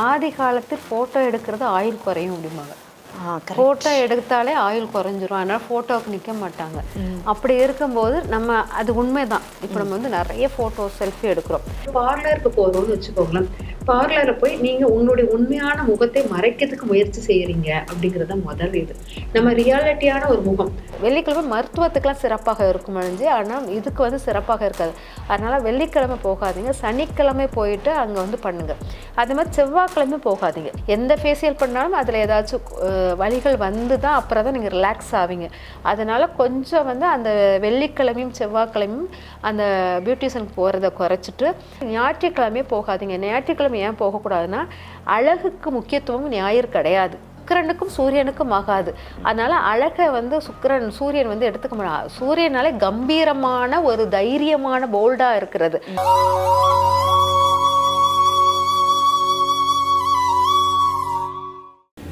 ஆதி காலத்தில் ஃபோட்டோ எடுக்கிறது ஆயுள் குறையும் அப்படிம்பாங்க. ஃபோட்டோ எடுத்தாலே ஆயுள் குறைஞ்சிரும். அதனால் ஃபோட்டோவுக்கு நிற்க மாட்டாங்க. அப்படி இருக்கும்போது நம்ம அது உண்மைதான். இப்போ நம்ம வந்து நிறைய ஃபோட்டோ செல்ஃபி எடுக்கிறோம். பார்லருக்கு போகிறோம்னு வச்சுக்கோங்களேன். பார்லரை போய் நீங்கள் உங்களுடைய உண்மையான முகத்தை மறைக்கிறதுக்கு முயற்சி செய்கிறீங்க அப்படிங்கிறது முதல் இது. நம்ம ரியாலிட்டியான ஒரு முகம். வெள்ளிக்கிழமை மருத்துவத்துக்கெல்லாம் சிறப்பாக இருக்கும் அழிஞ்சு ஆனால் இதுக்கு வந்து சிறப்பாக இருக்காது. அதனால் வெள்ளிக்கிழமை போகாதீங்க. சனிக்கிழமை போயிட்டு அங்கே வந்து பண்ணுங்க. அதே மாதிரி செவ்வாய்க்கிழமை போகாதீங்க. எந்த ஃபேஷியல் பண்ணாலும் அதில் ஏதாச்சும் வழிகள் வந்து தான் அப்புறம் தான் நீங்கள் ரிலாக்ஸ் ஆவீங்க. அதனால கொஞ்சம் வந்து அந்த வெள்ளிக்கிழமையும் செவ்வாய்க்கிழமையும் அந்த பியூட்டிஷனுக்கு போகிறத குறைச்சிட்டு ஞாயிற்றுக்கிழமையே போகாதீங்க. ஞாயிற்றுக்கிழமை ஏன் போகக்கூடாதுன்னா அழகுக்கு முக்கியத்துவம் ஞாயிறு கிடையாது. சுக்கரனுக்கும் சூரியனுக்கும் ஆகாது. அதனால அழகை வந்து சுக்கிரன் சூரியன் வந்து எடுத்துக்க முடியாது சூரியனாலே கம்பீரமான ஒரு தைரியமான போல்டா இருக்கிறது.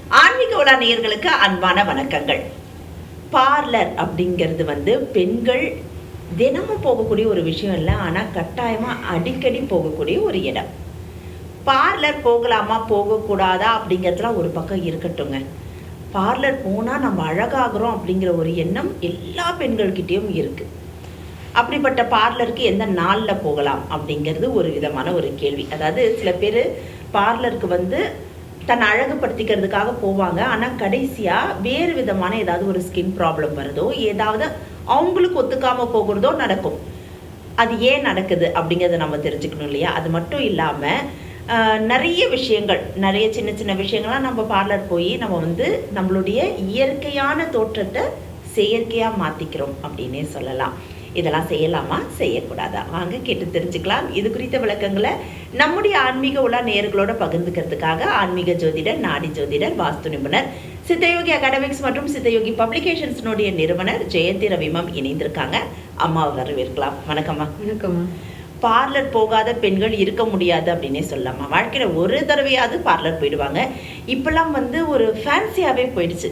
ஆன்மீக உலா நேயர்களுக்கு அன்பான வணக்கங்கள். பார்லர் அப்படிங்கிறது வந்து பெண்கள் தினமும் போகக்கூடிய ஒரு விஷயம் இல்லை ஆனால் கட்டாயமாக அடிக்கடி போகக்கூடிய ஒரு இடம். பார்லர் போகலாமா போகக்கூடாதா அப்படிங்கிறதுலாம் ஒரு பக்கம் இருக்கட்டுங்க பார்லர் போனால் நம்ம அழகாகிறோம் அப்படிங்கிற ஒரு எண்ணம் எல்லா பெண்கள்கிட்டேயும் இருக்குது அப்படிப்பட்ட பார்லருக்கு எந்த நாளில் போகலாம் அப்படிங்கிறது ஒரு விதமான ஒரு கேள்வி. அதாவது சில பேர் பார்லருக்கு வந்து தன்னை அழகுபடுத்திக்கிறதுக்காக போவாங்க. ஆனால் கடைசியாக வேறு விதமான ஏதாவது ஒரு ஸ்கின் ப்ராப்ளம் வருதோ ஏதாவது அவங்களுக்கு ஒத்துக்காம போகிறதோ நடக்கும். அது ஏன் நடக்குது அப்படிங்கிறத நம்ம தெரிஞ்சுக்கணும் இல்லையா? அது மட்டும் இல்லாமல் நிறைய விஷயங்கள் நிறைய சின்ன சின்ன விஷயங்கள்லாம் நம்ம பார்லர் போய் நம்ம வந்து நம்மளுடைய இயற்கையான தோற்றத்தை செயற்கையாக மாற்றிக்கிறோம் அப்படின்னே சொல்லலாம். இதெல்லாம் செய்யலாமா? செய்யக்கூடாதா? வாங்க கேட்டு தெரிஞ்சுக்கலாம். இது குறித்த விளக்கங்களை நம்முடைய ஆன்மீக உலா நேயர்களோட பகிர்ந்துக்கிறதுக்காக ஆன்மீக ஜோதிடர் நாடி ஜோதிடர் வாஸ்து நிபுணர் சித்தயோகி அகாடமிக்ஸ் மற்றும் சித்தயோகி பப்ளிகேஷன்ஸ்னுடைய நிறுவனர் ஜெயந்தி ரவிமம் இணைந்திருக்காங்க. அம்மாவை வரவேற்கலாம். வணக்கம்மா. வணக்கம் பார்லர் போகாத பெண்கள் இருக்க முடியாது அப்படின்னே சொல்லலாமா? வாழ்க்கையில் ஒரு தடவையாவது பார்லர் போயிடுவாங்க. இப்போல்லாம் வந்து ஒரு ஃபேன்சியாகவே போயிடுச்சு.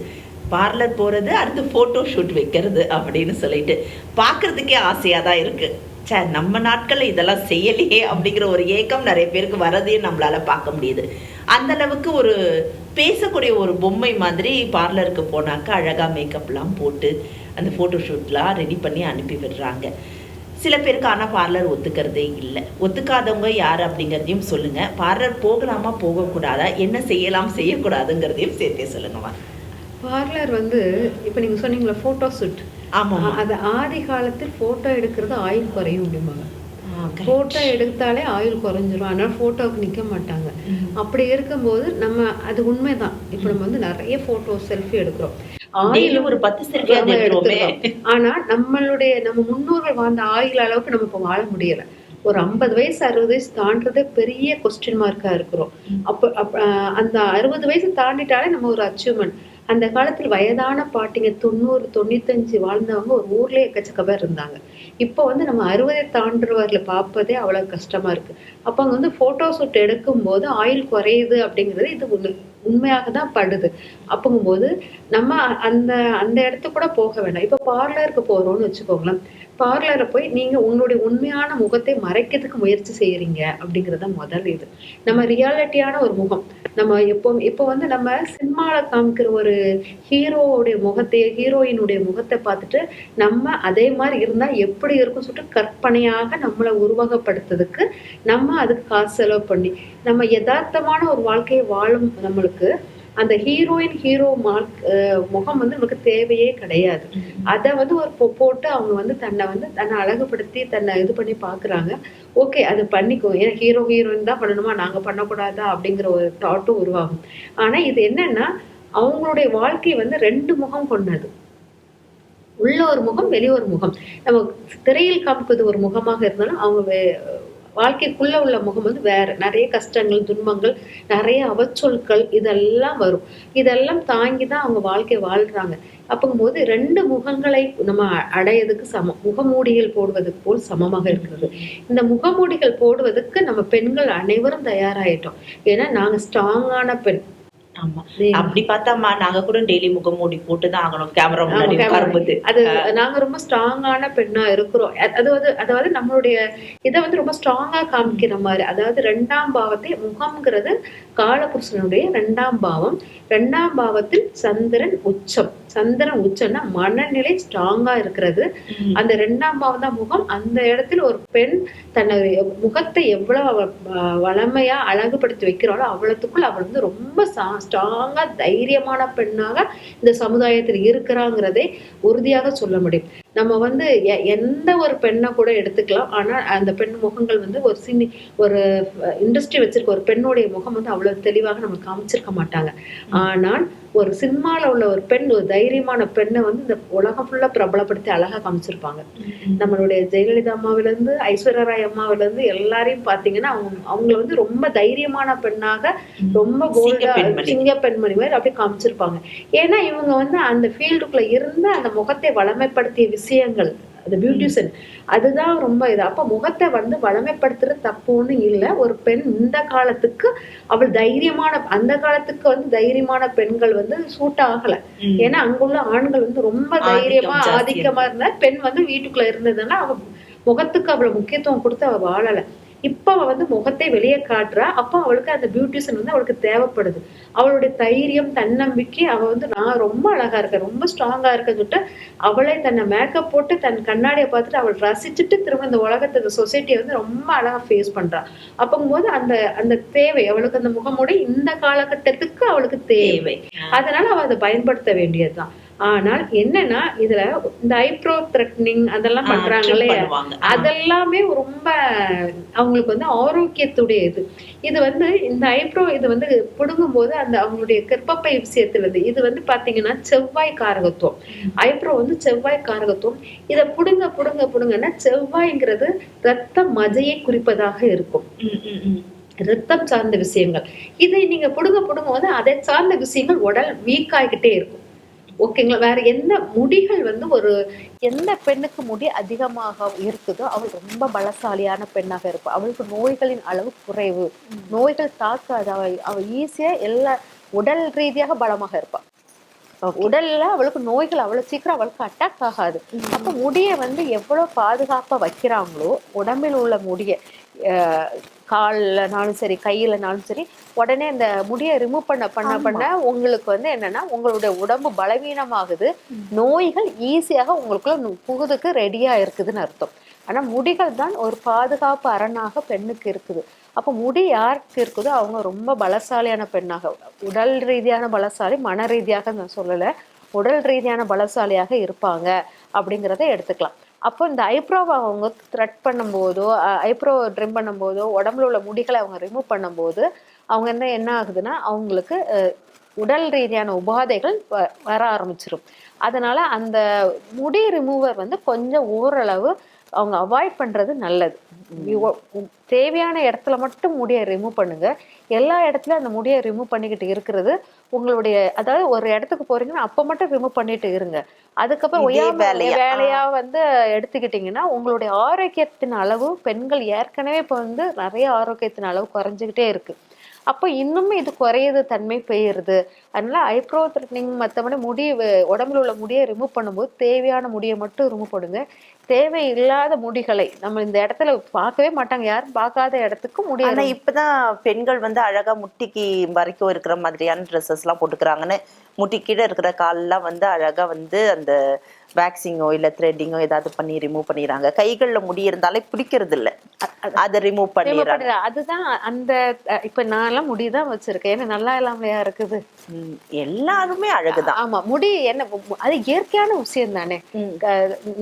பார்லர் போகிறது அடுத்து ஃபோட்டோ ஷூட் வைக்கிறது அப்படின்னு சொல்லிட்டு பார்க்கறதுக்கே ஆசையாக தான் இருக்குது சே நம்ம நாட்களில் இதெல்லாம் செய்யலையே அப்படிங்கிற ஒரு ஏக்கம் நிறைய பேருக்கு வரதையும் நம்மளால் பார்க்க முடியுது. அந்த அளவுக்கு ஒரு பேசக்கூடிய ஒரு பொம்மை மாதிரி பார்லருக்கு போனாக்கா அழகாக மேக்கப்லாம் போட்டு அந்த ஃபோட்டோ ஷூட்லாம் ரெடி பண்ணி அனுப்பி விடுறாங்க. சில பேருக்கு ஆனால் பார்லர் ஒத்துக்கிறதே இல்லை. ஒத்துக்காதவங்க யார் அப்படிங்கிறதையும் சொல்லுங்க. பார்லர் போகலாமா போகக்கூடாதா? என்ன செய்யலாம் செய்யக்கூடாதுங்கிறதையும் சேர்த்தே சொல்லுங்கம்மா பார்லர் வந்து இப்போ நீங்க சொன்னீங்களா ஃபோட்டோ ஷூட் ஆமாம்மா. அது ஆதி காலத்தில் ஃபோட்டோ எடுக்கிறது ஆயுள் குறையும் அப்படிம்பாங்க. ஃபோட்டோ எடுத்தாலே ஆயுள் குறைஞ்சிரும். அதனால ஃபோட்டோவுக்கு நிற்க மாட்டாங்க. அப்படி இருக்கும்போது நம்ம அது உண்மைதான். இப்போ நம்ம வந்து நிறைய ஃபோட்டோ செல்ஃபி எடுக்கிறோம். ஆயுள் ஒரு பத்து எடுக்கிறோமே எடுத்துக்கிறோம். ஆனா நம்மளுடைய நம்ம முன்னோர்கள் வாழ்ந்த ஆயுள் அளவுக்கு நம்ம இப்போ வாழ முடியல. ஒரு ஐம்பது வயசு அறுபது வயசு தாண்டதே பெரிய கொஸ்டின் மார்க்கா இருக்கிறோம். அப்ப அந்த அறுபது வயசு தாண்டிட்டாலே நம்ம ஒரு அச்சீவ்மெண்ட் அந்த காலத்துல வயதான பாட்டிங்க தொண்ணூறு தொண்ணூத்தஞ்சு வாழ்ந்தவங்க ஒரு ஊர்லயே எக்கச்சக்க பேர் இருந்தாங்க. இப்போ வந்து நம்ம அறுபதை தாண்டுறவர்களை பார்ப்பதே அவ்வளவு கஷ்டமா இருக்கு. அப்ப அங்க வந்து போட்டோ ஷூட் எடுக்கும்போது ஆயுள் குறையுது அப்படிங்கிறது இது உண்மை உண்மையாக தான் படுது அப்படிங்கும்போது நம்ம அந்த அந்த இடத்துக்கு கூட போக வேண்டாம். இப்போ பார்லருக்கு போறோம்னு வச்சுக்கோங்களேன். பார்லரை போய் நீங்க உங்களுடைய உண்மையான முகத்தை மறைக்கிறதுக்கு முயற்சி செய்யறீங்க அப்படிங்கிறத முதல் இது. நம்ம ரியாலிட்டியான ஒரு முகம். நம்ம எப்போ இப்போ வந்து நம்ம சினிமால காமிக்கிற ஒரு ஹீரோவுடைய முகத்தை ஹீரோயினுடைய முகத்தை பார்த்துட்டு நம்ம அதே மாதிரி இருந்தா எப்படி இருக்கும் சொல்லிட்டு கற்பனையாக நம்மளை உருவகப்படுத்துறதுக்கு நம்ம அதுக்கு காசு செலவு பண்ணி நம்ம யதார்த்தமான ஒரு வாழ்க்கையை வாழும் நம்மளுக்கு அந்த ஹீரோயின் ஹீரோ மார்க் முகம் வந்து நமக்கு தேவையே கிடையாது. அதை வந்து ஒரு பொ- போட்டு அவங்க வந்து தன்னை வந்து தன்னை அழகுபடுத்தி தன்னை இது பண்ணி பார்க்குறாங்க. ஓகே அது பண்ணிக்கோ. ஏன்னா ஹீரோ ஹீரோயின் தான் பண்ணணுமா? நாங்கள் பண்ணக்கூடாதா? அப்படிங்கிற ஒரு தாட்டும் உருவாகும். ஆனால் இது என்னன்னா அவங்களுடைய வாழ்க்கை வந்து ரெண்டு முகம் கொண்டது. உள்ள ஒரு முகம் வெளியே ஒரு முகம். நம்ம திரையில் காமிப்பது ஒரு முகமாக இருந்தாலும் அவங்க வே- வாழ்க்கைக்குள்ள உள்ள முகம் வந்து வேற. நிறைய கஷ்டங்கள் துன்பங்கள் நிறைய அவச்சொற்கள் இதெல்லாம் வரும். இதெல்லாம் தாங்கி தான் அவங்க வாழ்க்கை வாழ்றாங்க. அப்போங்கும்போது ரெண்டு முகங்களை நம்ம அ- அடையதுக்கு சமம். முகமூடிகள் போடுவதுக்கு போல் சமமாக இருக்கிறது. இந்த முகமூடிகள் போடுவதற்கு நம்ம பெண்கள் அனைவரும் தயாராகிட்டோம் ஏன்னா நாங்கள் ஸ்ட்ராங்கான பெண். ஆமா. அப்படி பார்த்தாம்மா நாங்க கூட டெய்லி முகமூடி போட்டு தான் ஆகணும் கேமரா முன்னாடி. உட்காரும்போது. அது நாங்க ரொம்ப ஸ்ட்ராங்கான பெண்ணா இருக்கிறோம். அதாவது அதாவது நம்மளுடைய இதை வந்து ரொம்ப ஸ்ட்ராங்கா காமிக்கிற மாதிரி. அதாவது ரெண்டாம் பாவத்தை முகம்ங்கிறது காலபுருஷனுடைய ரெண்டாம் பாவம். ரெண்டாம் பாவத்தில் சந்திரன் உச்சம். சந்திரன் உச்சம்னா மனநிலை ஸ்ட்ராங்கா இருக்கிறது. அந்த ரெண்டாம் பாவம் தான் முகம். அந்த இடத்துல ஒரு பெண் தன்னுடைய முகத்தை எவ்வளவு வளமையா அழகுபடுத்தி வைக்கிறாளோ அவ்வளவுக்குள்ள அவள் வந்து ரொம்ப ஸ்ட்ராங்காக தைரியமான பெண்ணாக இந்த சமுதாயத்தில் இருக்கிறாங்கிறதை உறுதியாக சொல்ல முடியும். நம்ம வந்து எந்த ஒரு பெண்ணை கூட எடுத்துக்கலாம். ஆனா அந்த பெண் முகங்கள் வந்து ஒரு சினி ஒரு இண்டஸ்ட்ரி வச்சிருக்க ஒரு பெண்ணுடைய முகம் வந்து அவ்வளவு தெளிவாக நம்ம காமிச்சிருக்க மாட்டாங்க. ஆனால் ஒரு சினிமால உள்ள ஒரு பெண் ஒரு தைரியமான பெண்ணை வந்து இந்த உலகம் ஃபுல்லா பிரபலப்படுத்தி அழகா காமிச்சிருப்பாங்க. நம்மளுடைய ஜெயலலிதா அம்மாவில இருந்து ஐஸ்வர்யா ராய் அம்மாவில இருந்து எல்லாரையும் பாத்தீங்கன்னா அவங்க அவங்கள வந்து ரொம்ப தைரியமான பெண்ணாக ரொம்ப போல்டா பெண்மணி. சிங்க பெண்மணி மாதிரி அப்படியே காமிச்சிருப்பாங்க. ஏன்னா இவங்க வந்து அந்த ஃபீல்டுக்குள்ள இருந்து அந்த முகத்தை வளமைப்படுத்திய விஷயங்கள் அந்த பியூட்டிஷன் அதுதான் ரொம்ப இது. அப்ப முகத்தை வந்து வளமைப்படுத்துறது தப்பு ஒண்ணும் இல்லை. ஒரு பெண் இந்த காலத்துக்கு அவள் தைரியமான அந்த காலத்துக்கு வந்து தைரியமான பெண்கள் வந்து சூட் ஆகல. ஏன்னா அங்குள்ள ஆண்கள் வந்து ரொம்ப தைரியமா ஆதிக்கமா இருந்தா பெண் வந்து வீட்டுக்குள்ள இருந்ததுனால அவ முகத்துக்கு அவ்வளவு முக்கியத்துவம் கொடுத்து அவ வாழல. இப்ப அவ வந்து முகத்தை வெளியே காட்டுறா. அப்போ அவளுக்கு அந்த பியூட்டிஷன் வந்து அவளுக்கு தேவைப்படுது. அவளுடைய தைரியம் தன்னம்பிக்கை அவ வந்து நான் ரொம்ப அழகா இருக்கேன் ரொம்ப ஸ்ட்ராங்கா இருக்கேன்னு சொல்லிட்டு அவளே தன்னை மேக்கப் போட்டு தன் கண்ணாடியை பார்த்துட்டு அவள் ரசிச்சுட்டு திரும்ப இந்த உலகத்தை இந்த சொசைட்டியை வந்து ரொம்ப அழகா ஃபேஸ் பண்றா. அப்போங்கும்போது அந்த அந்த தேவை அவளுக்கு அந்த முகமூடி இந்த காலகட்டத்துக்கு அவளுக்கு தேவை. அதனால அவ அதை பயன்படுத்த வேண்டியதுதான். ஆனால் என்னன்னா இதுல இந்த ஐப்ரோ த்ரெட்னிங் அதெல்லாம் பண்றாங்க இல்லையா? அதெல்லாமே ரொம்ப அவங்களுக்கு வந்து ஆரோக்கியத்துடைய இது. இது வந்து இந்த ஐப்ரோ இது வந்து பிடுங்கும் போது அந்த அவங்களுடைய கர்ப்பப்பை விஷயத்துல இருந்து இது வந்து பாத்தீங்கன்னா செவ்வாய் காரகத்துவம். ஐப்ரோ வந்து செவ்வாய் காரகத்துவம். இதை புடுங்க புடுங்க புடுங்கன்னா செவ்வாய்ங்கிறது ரத்த மஜையை குறிப்பதாக இருக்கும். ரத்தம் சார்ந்த விஷயங்கள். இதை நீங்க புடுங்க புடுங்க வந்து அதை சார்ந்த விஷயங்கள் உடல் வீக் ஆகிக்கிட்டே இருக்கும். ஓகேங்களா வேற எந்த முடிகள் வந்து ஒரு எந்த பெண்ணுக்கு முடி அதிகமாக இருக்குதோ அவள் ரொம்ப பலசாலியான பெண்ணாக இருப்பாள் அவளுக்கு நோய்களின் அளவு குறைவு. நோய்கள் தாக்காது. அவள் அவள் ஈஸியா எல்லா உடல் ரீதியாக பலமாக இருப்பாள் உடல்ல அவளுக்கு நோய்கள் அவ்வளவு சீக்கிரம் அவளுக்கு அட்டாக் ஆகாது. அப்ப முடியை வந்து எவ்வளவு பாதுகாப்பா வைக்கிறாங்களோ உடம்பில் உள்ள முடிய கால்லனாலும் சரி கையிலனாலும் சரி உடனே அந்த முடியை ரிமூவ் பண்ண பண்ண பண்ண உங்களுக்கு வந்து என்னன்னா உங்களுடைய உடம்பு பலவீனமாகுது. நோய்கள் ஈஸியாக உங்களுக்குள்ள புகுதுக்கு ரெடியா இருக்குதுன்னு அர்த்தம். ஆனா முடிகள் தான் ஒரு பாதுகாப்பு அரணாக பெண்ணுக்கு இருக்குது. அப்ப முடி யாருக்கு இருக்குதோ அவங்க ரொம்ப பலசாலியான பெண்ணாக உடல் ரீதியான பலசாலி மன ரீதியாக நான் சொல்லல உடல் ரீதியான பலசாலியாக இருப்பாங்க அப்படிங்கிறத எடுத்துக்கலாம். அப்போ இந்த ஐப்ரோவை அவங்க த்ரெட் பண்ணும்போதோ ஐப்ரோ ட்ரிம் பண்ணும்போதோ உடம்புல உள்ள முடிகளை அவங்க ரிமூவ் பண்ணும்போது அவங்க என்ன என்ன ஆகுதுன்னா அவங்களுக்கு உடல் ரீதியான உபாதைகள் வ- வர ஆரம்பிச்சிரும். அதனால அந்த முடி ரிமூவர் வந்து கொஞ்சம் ஓரளவு அவங்க அவாய்ட் பண்றது நல்லது. தேவையான இடத்துல மட்டும் முடியை ரிமூவ் பண்ணுங்க. எல்லா இடத்துலயும் அந்த முடியை ரிமூவ் பண்ணிக்கிட்டு இருக்கிறது உங்களுடைய அதாவது ஒரு இடத்துக்கு போறீங்கன்னா அப்ப மட்டும் ரிமூவ் பண்ணிட்டு இருங்க. அதுக்கப்புறம்? வேலையா? வந்து எடுத்துக்கிட்டீங்கன்னா உங்களுடைய ஆரோக்கியத்தின் அளவு பெண்கள் ஏற்கனவே இப்ப வந்து நிறைய ஆரோக்கியத்தின் அளவு குறைஞ்சுக்கிட்டே இருக்கு. அப்போ இன்னும் இது குறையுது தன்மை பெய்யுறது. அதனால ஐப்ரோ த்ரெட்னிங் மற்றபடி முடி வ- உடம்புல உள்ள முடியை ரிமூவ் பண்ணும்போது தேவையான முடியை மட்டும் ரிமூவ் பண்ணுங்க தேவையில்லாத முடிகளை நம்ம இந்த இடத்துல பார்க்கவே மாட்டாங்க. யாரும் பார்க்காத இடத்துக்கு முடிய ஆனா இப்பதான் பெண்கள் வந்து அழகா முட்டிக்கு வரைக்கும் இருக்கிற மாதிரியான ட்ரெஸ்ஸஸ் எல்லாம் போட்டுக்கிறாங்கன்னு. முட்டி கீழே இருக்கிற கால்லாம் வந்து அழகா வந்து அந்த வேக்சிங்கோ இல்ல த்ரெட்டிங்கோ ஏதாவது பண்ணி ரிமூவ் பண்ணிடுறாங்க. கைகள்ல முடி இருந்தாலே பிடிக்கிறது இல்ல அதை ரிமூவ் பண்ணிடுறாங்க. அதுதான் அந்த இப்ப நான் எல்லாம் முடிதான் வச்சிருக்கேன். ஏன்னா நல்லா இல்லாமலையா இருக்குது. எல்லாருமே அழகுதான். ஆமா. முடி என்ன அது இயற்கையான விஷயம் தானே.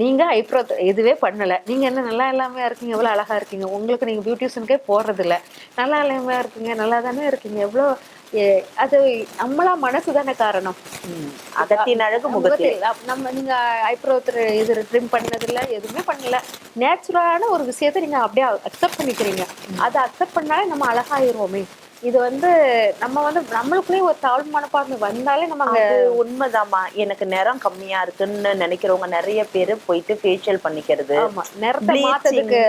நீங்க ஐப்ரோ இதுவே பண்ணல. நீங்க என்ன நல்லா இல்லாமையா இருக்கீங்க? எவ்வளவு அழகா இருக்கீங்க? உங்களுக்கு நீங்க பியூட்டிஷனுக்கே போறது இல்ல நல்லா இல்லாமையா இருக்கீங்க. நல்லா தானே இருக்கீங்க. எவ்வளவு அது நம்மளா மனசு தானே காரணம். அகத்தின் அழகு முகத்தில். நம்ம நீங்க ஐப்ரோ இது ட்ரிம் பண்ணது இல்ல எதுவுமே பண்ணல. நேச்சுரலான ஒரு விஷயத்தை நீங்க அப்படியே அக்செப்ட் பண்ணிக்கிறீங்க. அதை அக்செப்ட் பண்ணாலே நம்ம அழகாயிருவோமே. இது வந்து நம்ம வந்து நம்மளுக்குள்ளே ஒரு தாழ்வு மனப்பான்மை வந்தாலே நம்ம அங்க உண்மைதாம்மா. எனக்கு நிறம் கம்மியா இருக்குன்னு நினைக்கிறவங்க நிறைய பேரு போயிட்டு ஃபேஷியல் பண்ணிக்கிறது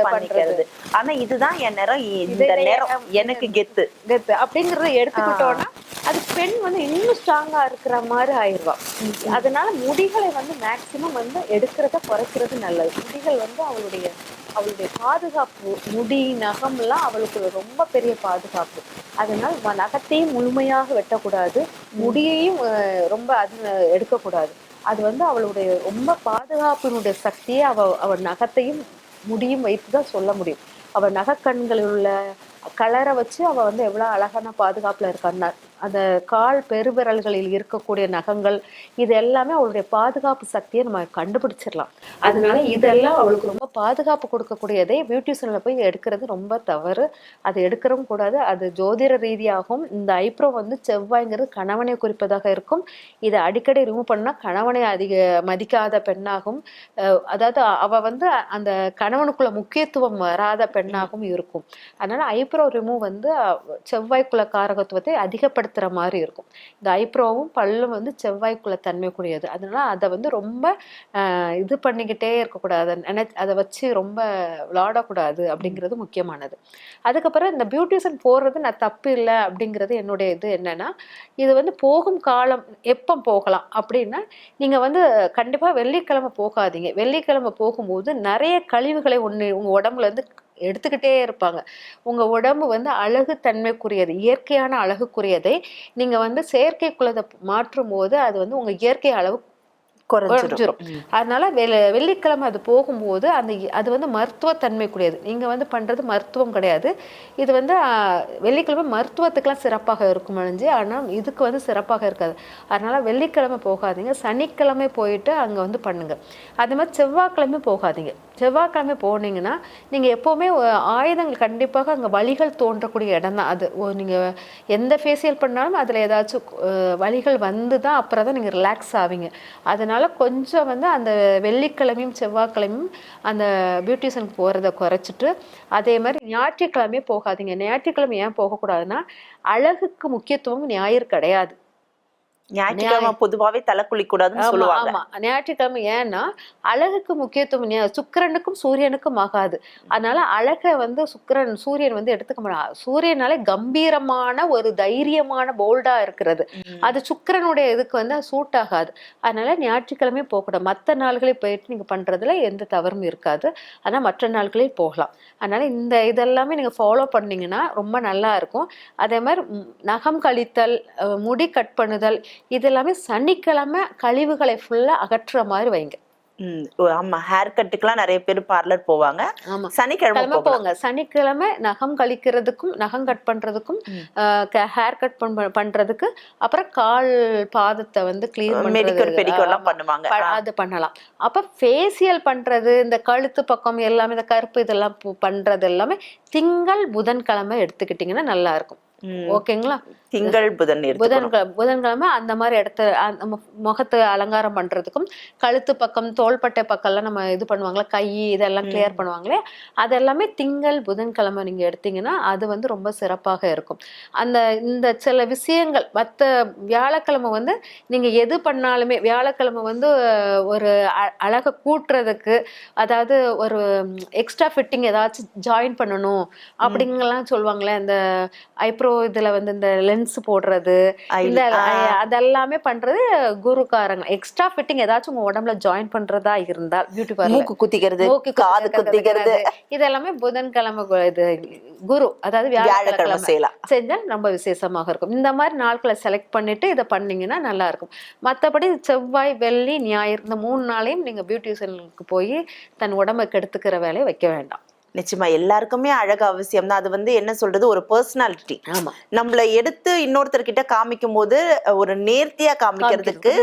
பண்ணிக்கிறது. ஆனா இதுதான் என் நிறம். இந்த நிறம் எனக்கு கெத்து. கெத்து. அப்படிங்கறத எடுத்துக்கிட்டோம்னா அது பெண் வந்து இன்னும் ஸ்ட்ராங்கா இருக்கிற மாதிரி ஆயிடுவா. அதனால முடிகளை வந்து மேக்சிமம் வந்து எடுக்கிறத குறைக்கிறது நல்லது. முடிகள் வந்து அவளுடைய அவளுடைய பாதுகாப்பு முடி நகம்லாம் அவளுக்கு ரொம்ப பெரிய பாதுகாப்பு. அதனால் நகத்தையும் முழுமையாக வெட்டக்கூடாது. முடியையும் ரொம்ப அது எடுக்கக்கூடாது. அது வந்து அவளுடைய ரொம்ப பாதுகாப்பினுடைய சக்தியை அவ அவள் நகத்தையும் முடியும் வைத்து தான் சொல்ல முடியும். அவள் நகக்கண்களில் உள்ள கலரை வச்சு அவள் வந்து எவ்வளோ அழகான பாதுகாப்பில் இருக்கான்னார் அந்த கால் பெருவிரல்களில் இருக்கக்கூடிய நகங்கள் இது எல்லாமே அவளுடைய பாதுகாப்பு சக்தியை நம்ம கண்டுபிடிச்சிடலாம். அதனால இதெல்லாம் அவளுக்கு ரொம்ப பாதுகாப்பு கொடுக்கக்கூடியதே பியூட்டிஷனில் போய் எடுக்கிறது ரொம்ப தவறு. அது எடுக்கிறவும் கூடாது. அது ஜோதிட ரீதியாகவும் இந்த ஐப்ரோ வந்து செவ்வாய்ங்கிறது கணவனை குறிப்பதாக இருக்கும். இதை அடிக்கடி ரிமூவ் பண்ணால் கணவனை அதிக மதிக்காத பெண்ணாகும். அதாவது அவ வந்து அந்த கணவனுக்குள்ள முக்கியத்துவம் வராத பெண்ணாகவும் இருக்கும். அதனால ஐப்ரோ ரிமூவ் வந்து செவ்வாய்க்குள்ள காரகத்துவத்தை அதிகப்படுத்துற மாதிரி இருக்கும். இந்த ஐப்ரோவும் பல்லும் வந்து செவ்வாய்க்குள்ள தன்மைக்குரியது அதனால அதை வந்து ரொம்ப இது பண்ணிக்கிட்டே இருக்கக்கூடாது. அதை நினை அதை வச்சு ரொம்ப விளாடக்கூடாது அப்படிங்கிறது முக்கியமானது. அதுக்கப்புறம் இந்த பியூட்டிஷியன் போடுறது நான் தப்பு இல்லை அப்படிங்கிறது என்னுடைய இது என்னென்னா இது வந்து போகும் காலம் எப்போ போகலாம் அப்படின்னா நீங்கள் வந்து கண்டிப்பாக வெள்ளிக்கிழமை போகாதீங்க. வெள்ளிக்கிழமை போகும்போது நிறைய கழிவுகளை ஒன்று உங்கள் உடம்புலேருந்து எடுத்துக்கிட்டே இருப்பாங்க. உங்கள் உடம்பு வந்து அழகு தன்மைக்குரியது இயற்கையான அழகுக்குரியதை நீங்கள் வந்து செயற்கைக்குள்ளதை மாற்றும் போது அது வந்து உங்கள் இயற்கை அளவு குறைஞ்சிரும். அதனால வெள்ளி வெள்ளிக்கிழமை அது போகும்போது அந்த அது வந்து மருத்துவத்தன்மைக்குரியது. நீங்க வந்து பண்றது மருத்துவம் கிடையாது. இது வந்து வெள்ளிக்கிழமை மருத்துவத்துக்கெல்லாம் சிறப்பாக இருக்கும் அழிஞ்சு ஆனால் இதுக்கு வந்து சிறப்பாக இருக்காது. அதனால வெள்ளிக்கிழமை போகாதீங்க. சனிக்கிழமை போயிட்டு அங்க வந்து பண்ணுங்க. அதே மாதிரி செவ்வாய்க்கிழமை போகாதீங்க. செவ்வாய்க்கிழமை போனீங்கன்னா நீங்க எப்பவுமே ஆயுதங்கள் கண்டிப்பாக அங்க வலிகள் தோன்றக்கூடிய இடம் தான். அது ஓ, நீங்க எந்த ஃபேஷியல் பண்ணாலும் அதுல ஏதாச்சும் அஹ், வலிகள் வந்து தான் அப்புறம் தான் நீங்க ரிலாக்ஸ் ஆவீங்க. அதனால அதனால் கொஞ்சம் வந்து அந்த வெள்ளிக்கிழமையும் செவ்வாய்க்கிழமையும் அந்த பியூட்டிஷியனுக்கு போகிறத குறைச்சிட்டு அதே மாதிரி ஞாயிற்றுக்கிழமையே போகாதீங்க. ஞாயிற்றுக்கிழமை ஏன் போகக்கூடாதுன்னா அழகுக்கு முக்கியத்துவம் ஞாயிறு கிடையாது. ஞாயிற்றுக்கிழமை பொதுவாவே தலை குளிக்கூடாதுன்னு ஆமா சொல்லுவாங்க. ஆமா. ஞாயிற்றுக்கிழமை ஏன்னா அழகுக்கு முக்கியத்துவம் சுக்கிரனுக்கும் சூரியனுக்கும் ஆகாது. அதனால அழகை வந்து சுக்கிரன் சூரியன் வந்து எடுத்துக்க மாட்டான் சூரியனாலே கம்பீரமான ஒரு தைரியமான போல்டா இருக்கிறது. அது சுக்கிரனுடைய இதுக்கு வந்து சூட் ஆகாது அதனால ஞாயிற்றுக்கிழமை போகக்கூடாது. மற்ற நாள்களில் போயிட்டு நீங்க பண்றதுல எந்த தவறும் இருக்காது. ஆனா மற்ற நாட்களில் போகலாம். அதனால இந்த இதெல்லாமே நீங்க ஃபாலோ பண்ணீங்கன்னா ரொம்ப நல்லா இருக்கும். அதே மாதிரி நகம் கழித்தல் முடி கட் பண்ணுதல் இது எல்லாமே சனிக்கிழமை கழிவுகளை ஃபுல்லா அகற்றுற மாதிரி வைங்க. ஆமா ஹேர் கட்டுக்கெல்லாம் நிறைய பேர் பார்லர் போவாங்க. சனிக்கிழமை போங்க. சனிக்கிழமை நகம் கழிக்கிறதுக்கும் நகம் கட் பண்றதுக்கும் ஹேர் கட் பண்றதுக்கு அப்புறம் கால் பாதத்தை வந்து கிளீன் மெடிக்கல் பெடிக்கல் எல்லாம் பண்றது பண்ணுவாங்க. அது பண்ணலாம். அப்ப ஃபேஷியல் பண்றது இந்த கழுத்து பக்கம் எல்லாமே இந்த கருப்பு இதெல்லாம் பண்றது எல்லாமே திங்கள் புதன்கிழமை எடுத்துக்கிட்டீங்கன்னா நல்லா இருக்கும். ஓகேங்களா? திங்கள் புதன் எடுத்துக்கணும். புதன்கிழமை புதன்கிழமை அந்த மாதிரி இடத்த முகத்தை அலங்காரம் பண்றதுக்கும் கழுத்து பக்கம் தோள்பட்டை பக்கம்லாம் நம்ம இது பண்ணுவாங்களே கை இதெல்லாம் கிளியர் பண்ணுவாங்களே அதெல்லாமே திங்கள் புதன்கிழமை நீங்க எடுத்தீங்கன்னா அது வந்து ரொம்ப சிறப்பாக இருக்கும். அந்த இந்த சில விஷயங்கள் மற்ற வியாழக்கிழமை வந்து நீங்க எது பண்ணாலுமே வியாழக்கிழமை வந்து ஒரு அ- அழகை கூட்டுறதுக்கு அதாவது ஒரு எக்ஸ்ட்ரா ஃபிட்டிங் ஏதாச்சும் ஜாயின் பண்ணணும் அப்படிங்கலாம் சொல்லுவாங்களே அந்த ஐப்ரோ இதுல வந்து இந்த லென்ஸ் போடுறது இந்த அதெல்லாமே பண்றது குருக்காரங்க. எக்ஸ்ட்ரா ஃபிட்டிங் ஏதாச்சும் உங்க உடம்புல ஜாயின் பண்றதா இருந்தால் பியூட்டி பார்லர் மூக்கு குத்திக்கிறது காது குத்திக்கிறது. இதெல்லாமே புதன்கிழமை இது குரு அதாவது வியாழக்கிழமை வியாழக்கிழமை செய்யலாம். செஞ்சால் ரொம்ப விசேஷமாக இருக்கும். இந்த மாதிரி நாட்களை செலக்ட் பண்ணிட்டு இதை பண்ணீங்கன்னா நல்லா இருக்கும். மற்றபடி செவ்வாய் வெள்ளி ஞாயிறு இந்த மூணு நாளையும் நீங்க பியூட்டிஷியனுக்கு போய் தன் உடம்பை கெடுத்துக்கிற வேலையை வைக்க வேண்டாம். நிச்சயமா எல்லாருக்குமே அழகு அவசியம் தான். அது வந்து என்ன சொல்றது ஒரு பர்சனாலிட்டி நம்மள எடுத்து இன்னொருத்தர்கிட்ட காமிக்கும் போது ஒரு நேர்த்தியா காமிக்கிறதுக்கு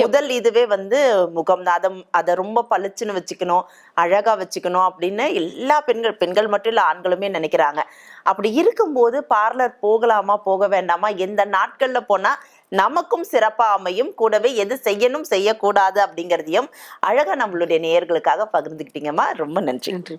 முதல் இதுவே வந்து முகம் தான். அதை அதை ரொம்ப பளிச்சுன்னு வச்சுக்கணும் அழகா வச்சுக்கணும் அப்படின்னு எல்லா பெண்கள் பெண்கள் மட்டும் இல்ல ஆண்களுமே நினைக்கிறாங்க. அப்படி இருக்கும்போது பார்லர் போகலாமா போக வேண்டாமா எந்த நாட்கள்ல போனா நமக்கும் சிறப்பா அமையும் கூடவே எது செய்யணும் செய்யக்கூடாது அப்படிங்கிறதையும் அழகா நம்மளுடைய நேயர்களுக்காக பகிர்ந்துக்கிட்டீங்கம்மா. ரொம்ப நன்றி. நன்றி